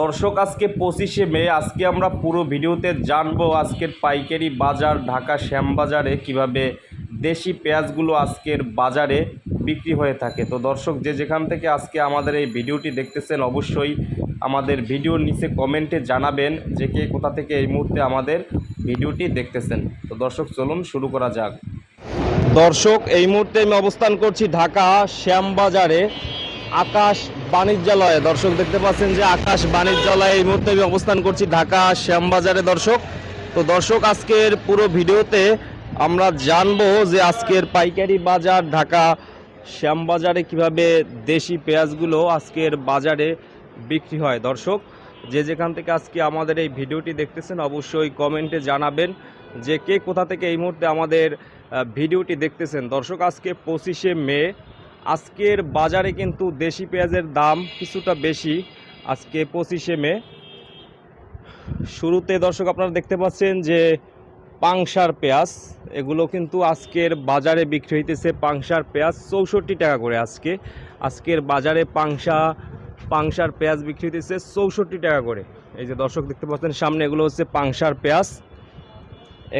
দর্শক, আজকে পঁচিশে মে, আজকে আমরা পুরো ভিডিওতে জানব আজকের পাইকারি বাজার ঢাকা শ্যামবাজারে কীভাবে দেশি পেঁয়াজগুলো আজকের বাজারে বিক্রি হয়ে থাকে। তো দর্শক, যে যেখান থেকে আজকে আমাদের এই ভিডিওটি দেখতেছেন, অবশ্যই আমাদের ভিডিওর নিচে কমেন্টে জানাবেন যে কে কোথা থেকে এই মুহূর্তে আমাদের ভিডিওটি দেখতেছেন। তো দর্শক, চলুন শুরু করা যাক। দর্শক, এই মুহূর্তে আমি অবস্থান করছি ঢাকা শ্যামবাজারে। আকাশ বাণিজ্যালয়ে। দর্শক, দেখতে পাচ্ছেন যে আকাশ বাণিজ্যালয়ে এই মুহূর্তে আমি অবস্থান করছি ঢাকা শ্যামবাজারে, দর্শক। তো দর্শক, আজকের পুরো ভিডিওতে আমরা জানব যে আজকের পাইকারি বাজার ঢাকা শ্যামবাজারে কীভাবে দেশি পেঁয়াজগুলো আজকের বাজারে বিক্রি হয়। দর্শক, যে যেখান থেকে আজকে আমাদের এই ভিডিওটি দেখতেছেন, অবশ্যই কমেন্টে জানাবেন যে কে কোথা থেকে এই মুহূর্তে আমাদের ভিডিওটি দেখতেছেন। দর্শক, আজকে পঁচিশে মে আজকের বাজারে কিন্তু দেশি পেঁয়াজের দাম কিছুটা বেশি। আজকে পঁচিশে মে। শুরুতে দর্শক আপনারা দেখতে পাচ্ছেন যে পাংশার পেঁয়াজ, এগুলো কিন্তু আজকের বাজারে বিক্রি হইতেছে পাংশার পেঁয়াজ চৌষট্টি টাকা করে আজকে। আজকের বাজারে পাংশা, পাংশার পেঁয়াজ বিক্রি হইতেছে চৌষট্টি টাকা করে। এই যে দর্শক দেখতে পাচ্ছেন, সামনে এগুলো হচ্ছে পাংশার পেঁয়াজ।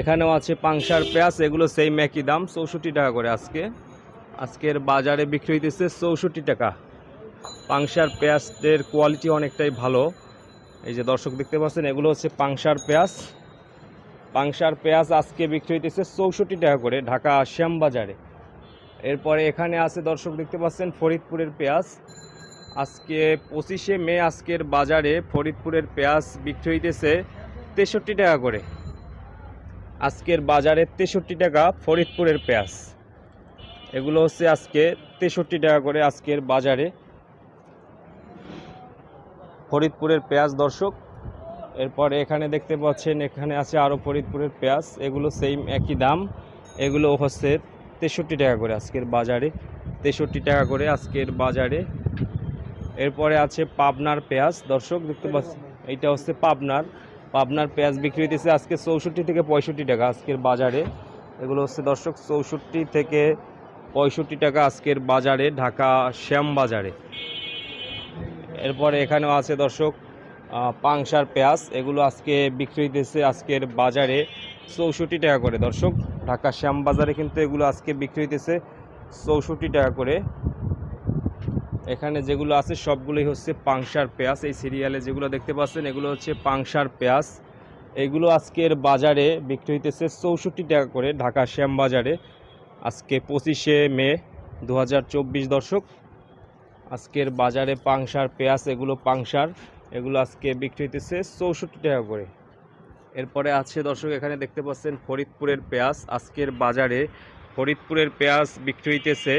এখানেও আছে পাংশার পেঁয়াজ, এগুলো সেই একই দাম, চৌষট্টি টাকা করে আজকে। আজকের বাজারে বিক্রি হইতেছে চৌষট্টি টাকা। পাংশার পেঁয়াজের কোয়ালিটি অনেকটাই ভালো। এই যে দর্শক দেখতে পাচ্ছেন, এগুলো হচ্ছে পাংশার পেঁয়াজ। পাংশার পেঁয়াজ আজকে বিক্রি হইতেছে চৌষট্টি টাকা করে ঢাকা শ্যামবাজারে। এরপরে এখানে আছে দর্শক দেখতে পাচ্ছেন ফরিদপুরের পেঁয়াজ। আজকে পঁচিশে মে আজকের বাজারে ফরিদপুরের পেঁয়াজ বিক্রি হইতেছে তেষট্টি টাকা করে। আজকের বাজারে তেষট্টি টাকা ফরিদপুরের পেঁয়াজ। এগুলো হচ্ছে আজকে তেষট্টি টাকা করে আজকের বাজারে। ফরিদপুরের পেঁয়াজ দর্শক, এরপরে এখানে দেখতে পাচ্ছেন, এখানে আছে আরও ফরিদপুরের পেঁয়াজ, এগুলো সেম একই দাম। এগুলো হচ্ছে তেষট্টি টাকা করে আজকের বাজারে, তেষট্টি টাকা করে আজকের বাজারে। এরপরে আছে পাবনার পেঁয়াজ, দর্শক দেখতে পাচ্ছেন, এইটা হচ্ছে পাবনার। পাবনার পেঁয়াজ বিক্রি হইতেছে আজকে চৌষট্টি থেকে পঁয়ষট্টি টাকা আজকের বাজারে। এগুলো হচ্ছে দর্শক চৌষট্টি থেকে পঁয়ষট্টি টাকা আজকের বাজারে, ঢাকা শ্যাম বাজারে। এরপরে এখানেও আছে দর্শক পাংশার পেঁয়াজ, এগুলো আজকে বিক্রি হইতেছে আজকের বাজারে চৌষট্টি টাকা করে। দর্শক, ঢাকা শ্যাম বাজারে কিন্তু এগুলো আজকে বিক্রি হইতেছে চৌষট্টি টাকা করে। এখানে যেগুলো আছে সবগুলোই হচ্ছে পাংশার পেঁয়াজ। এই সিরিয়ালে যেগুলো দেখতে পাচ্ছেন, এগুলো হচ্ছে পাংশার পেঁয়াজ। এগুলো আজকের বাজারে বিক্রি হইতেছে চৌষট্টি টাকা করে ঢাকা শ্যাম বাজারে। আজকে পঁচিশে মে দু হাজার চব্বিশ দর্শক। আজকের বাজারে পাংশার, পেঁয়াজ এগুলো পাংশার, এগুলো আজকে বিক্রি হইতেছে চৌষট্টি টাকা করে। এরপরে আছে দর্শক, এখানে দেখতে পাচ্ছেন ফরিদপুরের পেঁয়াজ। আজকের বাজারে ফরিদপুরের পেঁয়াজ বিক্রি হইতেছে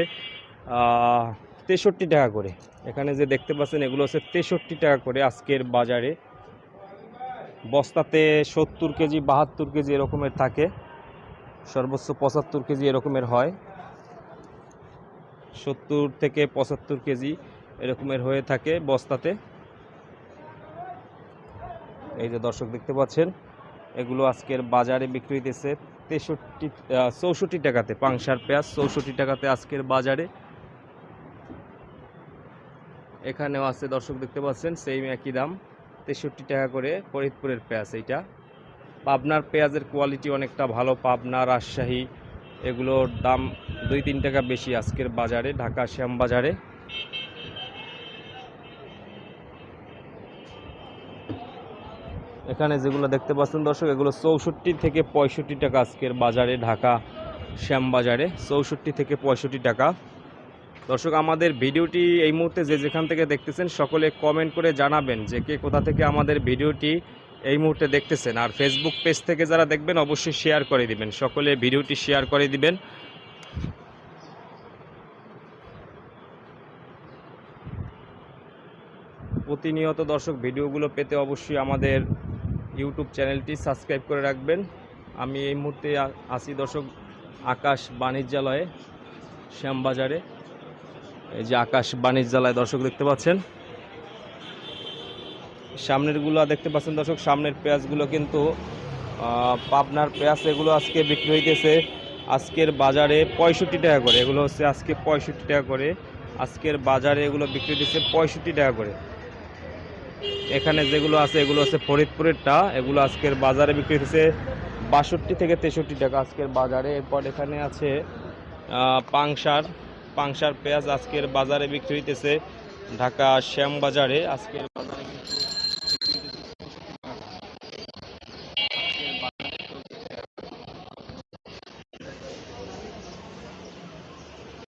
তেষট্টি টাকা করে। এখানে যে দেখতে পাচ্ছেন, এগুলো হচ্ছে তেষট্টি টাকা করে আজকের বাজারে। বস্তাতে সত্তর কেজি, বাহাত্তর কেজি এরকমের থাকে। সর্বোচ্চ পঁচাত্তর কেজি এরকমের হয়। সত্তর থেকে পঁচাত্তর কেজি এরকমের হয়ে থাকে বস্তাতে। এই যে দর্শক দেখতে পাচ্ছেন, এগুলো আজকের বাজারে বিক্রি হইতেছে তেষট্টি চৌষট্টি টাকাতে, পাংশার পেঁয়াজ চৌষট্টি টাকাতে আজকের বাজারে। এখানেও আছে দর্শক দেখতে পাচ্ছেন সেই একই দাম, তেষট্টি টাকা করে ফরিদপুরের পেঁয়াজ এইটা। পাবনার পেঁয়াজের কোয়ালিটি অনেকটা ভালো, পাবনা, রাজশাহী, এগুলোর দাম দুই, তিন টাকা বেশি আজকের বাজারে, ঢাকা শ্যাম বাজারে। এখানে যেগুলো দেখতে পাচ্ছেন দর্শক, এগুলো চৌষট্টি থেকে পঁয়ষট্টি টাকা আজকের বাজারে, ঢাকা শ্যাম বাজারে, চৌষট্টি থেকে পঁয়ষট্টি টাকা। দর্শক, আমাদের ভিডিওটি এই মুহূর্তে যে যেখান থেকে দেখতেছেন, সকলে কমেন্ট করে জানাবেন যে কে কোথা থেকে আমাদের ভিডিওটি এই মুহূর্তে দেখতেছেন। আর ফেসবুক পেজ থেকে যারা দেখবেন, অবশ্যই শেয়ার করে দিবেন। সকলে ভিডিওটি শেয়ার করে দিবেন। প্রতিনিয়ত দর্শক, ভিডিওগুলো পেতে অবশ্যই আমাদের ইউটিউব চ্যানেলটি সাবস্ক্রাইব করে রাখবেন। আমি এই মুহূর্তে আ- আছি দর্শক, আকাশ বাণিজ্যালয়ে, শ্যামবাজারে। এই যে আকাশ বাণিজ্যালয় দর্শক দেখতে পাচ্ছেন। সামনেরগুলো দেখতে পাচ্ছেন দর্শক, সামনের পেঁয়াজগুলো কিন্তু পাবনার পেঁয়াজ এগুলো আজকে বিক্রি হইতেছে। আজকের বাজারে পঁয়ষট্টি টাকা করে। এগুলো হচ্ছে আজকে পঁয়ষট্টি টাকা করে। আজকের বাজারে এগুলো বিক্রি হইতেছে পঁয়ষট্টি টাকা করে। এখানে যেগুলো আছে, এগুলো আছে ফরিদপুরেরটা। এগুলো আজকের বাজারে বিক্রি হচ্ছে বাষট্টি থেকে তেষট্টি টাকা আজকের বাজারে। এরপর এখানে আছে পাংশার। পাংশার পেঁয়াজ আজকের বাজারে বিক্রি হইতেছে ঢাকা শ্যাম বাজারে আজকের বাজারে